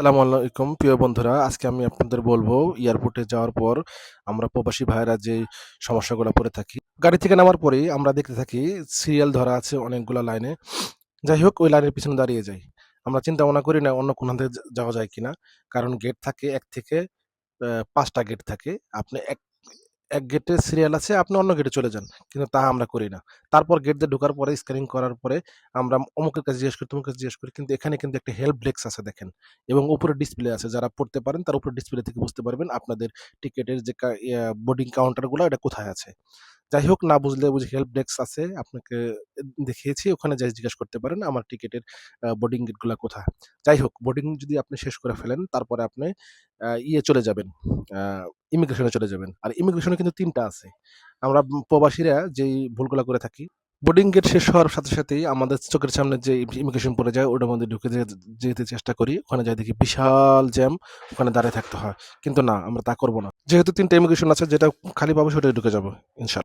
আসসালামু আলাইকুম। প্রিয় বন্ধুরা, আজকে আমি আপনাদের বলব, এয়ারপোর্টে যাওয়ার পর আমরা প্রবাসী ভাইরা যে সমস্যাগুলো পড়ে থাকি, গাড়ি থেকে নামার পরেই আমরা দেখতে থাকি সিরিয়াল ধরা আছে অনেকগুলো লাইনে যাই হোক, ওই লাইনের পিছনে দাঁড়িয়ে যাই। আমরা চিন্তা ভাবনা করি না, অন্য কোনো যাওয়া যায় কিনা। কারণ গেট থাকে এক থেকে পাঁচটা গেট থাকে। আপনি এক এক গেটে সিরিয়াল আছে, আপনি অন্য গেটে চলে যান, কিন্তু তা আমরা করি না। তারপর গেট দিয়ে ঢোকার পরে স্ক্যানিং করার পরে আমরা অমুকের কাছে জিজ্ঞেস করি, তমুকের কাছে জিজ্ঞেস করি, কিন্তু এখানে কিন্তু একটা হেল্প ডেস্ক আছে দেখেন। এবং উপরে ডিসপ্লে আছে, যারা পড়তে পারেন তার উপরে ডিসপ্লে থেকে বুঝতে পারবেন আপনাদের টিকেটের যে বোর্ডিং কাউন্টারগুলো এটা কোথায় আছে। যাই হোক, না বুঝলে বুঝি হেল্প ডেস্ক আছে, আপনাকে দেখিয়েছি, ওখানে যাই জিজ্ঞেস করতে পারেন আমার টিকেটের বোর্ডিং গেটগুলো কোথায়। যাই হোক বোর্ডিং যদি আপনি শেষ করে ফেলেন, তারপরে আপনি ইয়ে চলে যাবেন ইমিগ্রেশনে চলে যাবেন। আর ইমিগ্রেশনে কিন্তু তিনটা আছে। আমরা প্রবাসীরা যেই ভুলগুলো করে থাকি বোর্ডিং গেট শেষ হওয়ার সাথে সাথেই আমাদের চোখের সামনে যে ইমিগ্রেশন পড়ে যায়, ওটার মধ্যে ঢুকে যেতে চেষ্টা করি। ওখানে যাই দেখি বিশাল জ্যাম ওখানে দাঁড়িয়ে থাকতে হয়। কিন্তু না, আমরা তা করব না। যেহেতু তিনটা ইমিগ্রেশন আছে, যেটা খালি পাবো, সেটাই ঢুকে যাব ইনশাল্লাহ